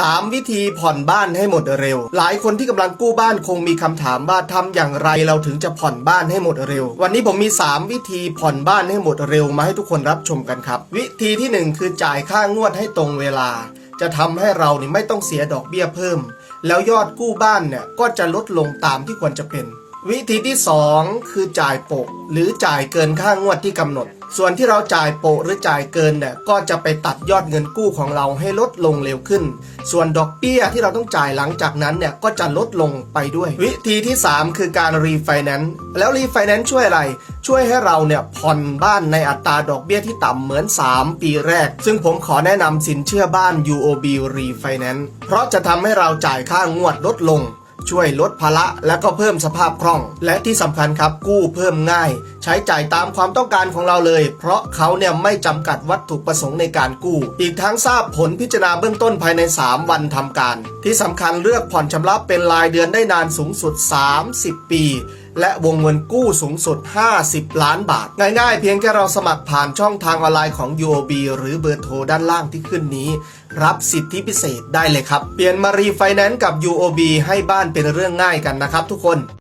สามวิธีผ่อนบ้านให้หมดเร็ว หลายคนที่กำลังกู้บ้านคงมีคำถามว่าทำอย่างไรเราถึงจะผ่อนบ้านให้หมดเร็ว วันนี้ผมมี 3 วิธีผ่อนบ้านให้หมดเร็วมาให้ทุกคนรับชมกันครับ วิธีที่ 1 คือจ่ายค่างวดให้ตรงเวลา จะทำให้เรานี่ไม่ต้องเสียดอกเบี้ยเพิ่ม แล้วยอดกู้บ้านเนี่ยก็จะลดลงตามที่ควรจะเป็น วิธีที่ 2 คือจ่ายปะหรือจ่ายเกินค่างวดที่กำหนด ส่วนที่เราจ่ายโปะหรือจ่ายเกินเนี่ยก็จะไปตัดยอดเงินกู้ของเราให้ลดลงเร็วขึ้น ส่วนดอกเบี้ยที่เราต้องจ่ายหลังจากนั้นเนี่ยก็จะลดลงไปด้วย วิธีที่ 3 คือการรีไฟแนนซ์แล้วรีไฟแนนซ์ช่วยอะไร ช่วยให้เราเนี่ยผ่อนบ้านในอัตราดอกเบี้ยที่ต่ำเหมือน 3 ปีแรก ซึ่งผมขอแนะนำสินเชื่อบ้าน UOB Refinance เพราะจะทำให้เราจ่ายค่างวดลดลง ช่วยลดภาระและก็เพิ่มสภาพคล่อง และที่สำคัญครับกู้เพิ่มง่าย ใช้จ่ายตามความต้องการของเราเลย เพราะเขาเนี่ยไม่จำกัดวัตถุประสงค์ในการกู้ อีกทั้งทราบผลพิจารณาเบื้องต้นภายใน 3 วันทำการ ที่สำคัญเลือกผ่อนชำระเป็นรายเดือนได้นานสูงสุด 30 ปี และวงเงินกู้สูงสุด 50 ล้านบาท ง่ายๆ เพียงแค่เราสมัครผ่านช่องทางออนไลน์ของ UOB หรือเบอร์โทรด้านล่างที่ขึ้นนี้ รับสิทธิพิเศษได้เลยครับ เปลี่ยนมารีไฟแนนซ์กับ UOB ให้บ้านเป็นเรื่องง่ายกันนะครับทุกคน